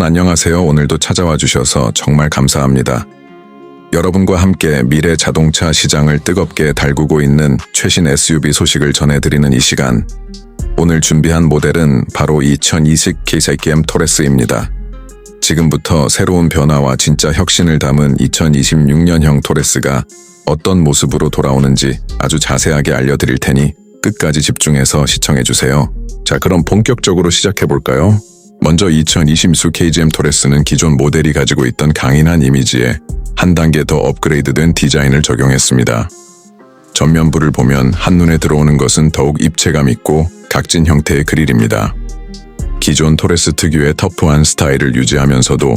여러분 안녕하세요. 오늘도 찾아와 주셔서 정말 감사합니다. 여러분과 함께 미래 자동차 시장을 뜨겁게 달구고 있는 최신 SUV 소식을 전해드리는 이 시간. 오늘 준비한 모델은 바로 2020 K-M 토레스입니다. 지금부터 새로운 변화와 진짜 혁신을 담은 2026년형 토레스가 어떤 모습으로 돌아오는지 아주 자세하게 알려드릴 테니 끝까지 집중해서 시청해주세요. 자, 그럼 본격적으로 시작해볼까요? 먼저 2020수 KGM 토레스는 기존 모델이 가지고 있던 강인한 이미지에 한 단계 더 업그레이드된 디자인을 적용했습니다. 전면부를 보면 한눈에 들어오는 것은 더욱 입체감 있고 각진 형태의 그릴입니다. 기존 토레스 특유의 터프한 스타일을 유지하면서도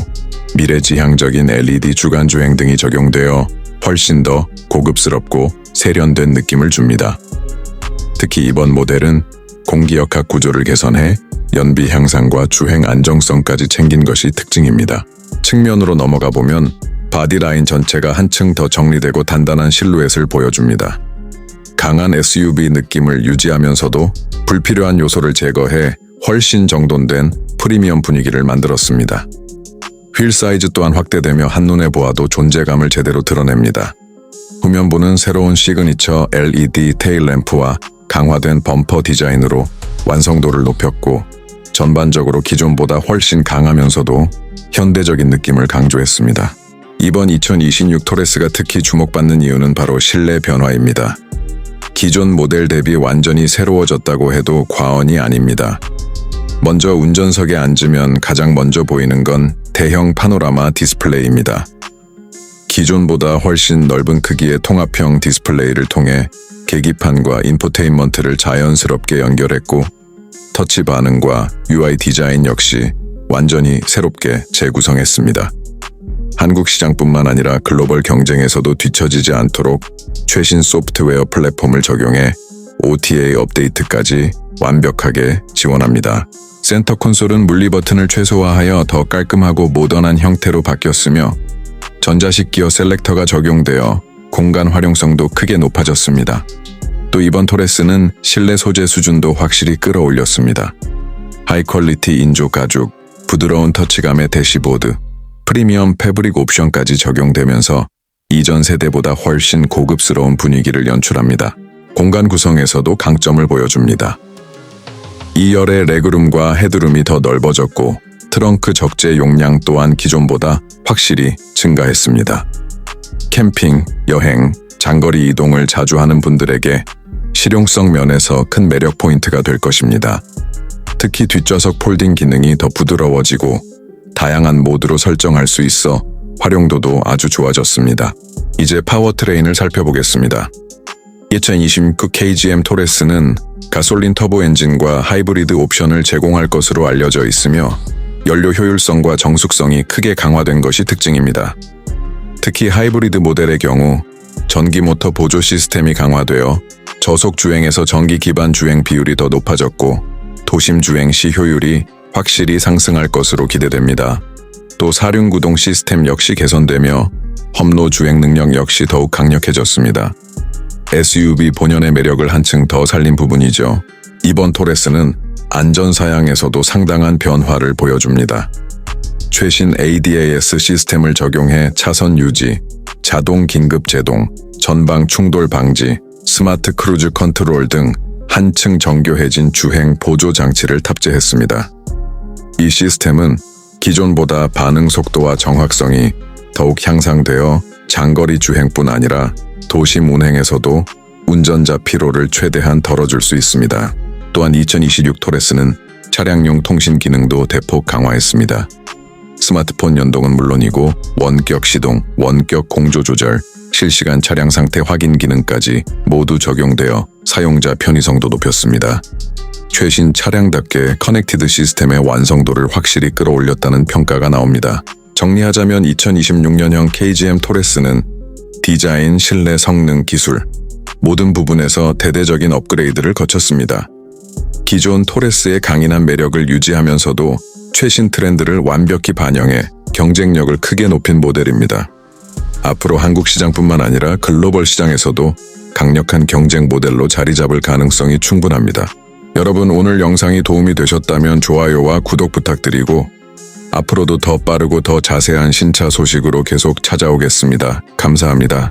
미래지향적인 LED 주간 주행 등이 적용되어 훨씬 더 고급스럽고 세련된 느낌을 줍니다. 특히 이번 모델은 공기역학 구조를 개선해 연비 향상과 주행 안정성까지 챙긴 것이 특징입니다. 측면으로 넘어가 보면 바디라인 전체가 한층 더 정리되고 단단한 실루엣을 보여줍니다. 강한 SUV 느낌을 유지하면서도 불필요한 요소를 제거해 훨씬 정돈된 프리미엄 분위기를 만들었습니다. 휠 사이즈 또한 확대되며 한눈에 보아도 존재감을 제대로 드러냅니다. 후면부는 새로운 시그니처 LED 테일 램프와 강화된 범퍼 디자인으로 완성도를 높였고 전반적으로 기존보다 훨씬 강하면서도 현대적인 느낌을 강조했습니다. 이번 2026 토레스가 특히 주목받는 이유는 바로 실내 변화입니다. 기존 모델 대비 완전히 새로워졌다고 해도 과언이 아닙니다. 먼저 운전석에 앉으면 가장 먼저 보이는 건 대형 파노라마 디스플레이입니다. 기존보다 훨씬 넓은 크기의 통합형 디스플레이를 통해 계기판과 인포테인먼트를 자연스럽게 연결했고 터치 반응과 UI 디자인 역시 완전히 새롭게 재구성했습니다. 한국 시장뿐만 아니라 글로벌 경쟁에서도 뒤처지지 않도록 최신 소프트웨어 플랫폼을 적용해 OTA 업데이트까지 완벽하게 지원합니다. 센터 콘솔은 물리 버튼을 최소화하여 더 깔끔하고 모던한 형태로 바뀌었으며 전자식 기어 셀렉터가 적용되어 공간 활용성도 크게 높아졌습니다. 또 이번 토레스는 실내 소재 수준도 확실히 끌어올렸습니다. 하이 퀄리티 인조 가죽, 부드러운 터치감의 대시보드, 프리미엄 패브릭 옵션까지 적용되면서 이전 세대보다 훨씬 고급스러운 분위기를 연출합니다. 공간 구성에서도 강점을 보여줍니다. 2열의 레그룸과 헤드룸이 더 넓어졌고 트렁크 적재 용량 또한 기존보다 확실히 증가했습니다. 캠핑, 여행, 장거리 이동을 자주 하는 분들에게 실용성 면에서 큰 매력 포인트가 될 것입니다. 특히 뒷좌석 폴딩 기능이 더 부드러워지고 다양한 모드로 설정할 수 있어 활용도도 아주 좋아졌습니다. 이제 파워트레인을 살펴보겠습니다. 2029 KGM 토레스는 가솔린 터보 엔진과 하이브리드 옵션을 제공할 것으로 알려져 있으며 연료 효율성과 정숙성이 크게 강화된 것이 특징입니다. 특히 하이브리드 모델의 경우 전기 모터 보조 시스템이 강화되어 저속 주행에서 전기 기반 주행 비율이 더 높아졌고 도심 주행 시 효율이 확실히 상승할 것으로 기대됩니다. 또 사륜 구동 시스템 역시 개선되며 험로 주행 능력 역시 더욱 강력해졌습니다. SUV 본연의 매력을 한층 더 살린 부분이죠. 이번 토레스는 안전 사양에서도 상당한 변화를 보여줍니다. 최신 ADAS 시스템을 적용해 차선 유지, 자동 긴급 제동, 전방 충돌 방지, 스마트 크루즈 컨트롤 등 한층 정교해진 주행 보조 장치를 탑재했습니다. 이 시스템은 기존보다 반응 속도와 정확성이 더욱 향상되어 장거리 주행뿐 아니라 도심 운행에서도 운전자 피로를 최대한 덜어줄 수 있습니다. 또한 2026 토레스는 차량용 통신 기능도 대폭 강화했습니다. 스마트폰 연동은 물론이고 원격 시동, 원격 공조 조절, 실시간 차량 상태 확인 기능까지 모두 적용되어 사용자 편의성도 높였습니다. 최신 차량답게 커넥티드 시스템의 완성도를 확실히 끌어올렸다는 평가가 나옵니다. 정리하자면 2026년형 KGM 토레스는 디자인, 실내 성능, 기술 모든 부분에서 대대적인 업그레이드를 거쳤습니다. 기존 토레스의 강인한 매력을 유지하면서도 최신 트렌드를 완벽히 반영해 경쟁력을 크게 높인 모델입니다. 앞으로 한국 시장뿐만 아니라 글로벌 시장에서도 강력한 경쟁 모델로 자리 잡을 가능성이 충분합니다. 여러분 오늘 영상이 도움이 되셨다면 좋아요와 구독 부탁드리고 앞으로도 더 빠르고 더 자세한 신차 소식으로 계속 찾아오겠습니다. 감사합니다.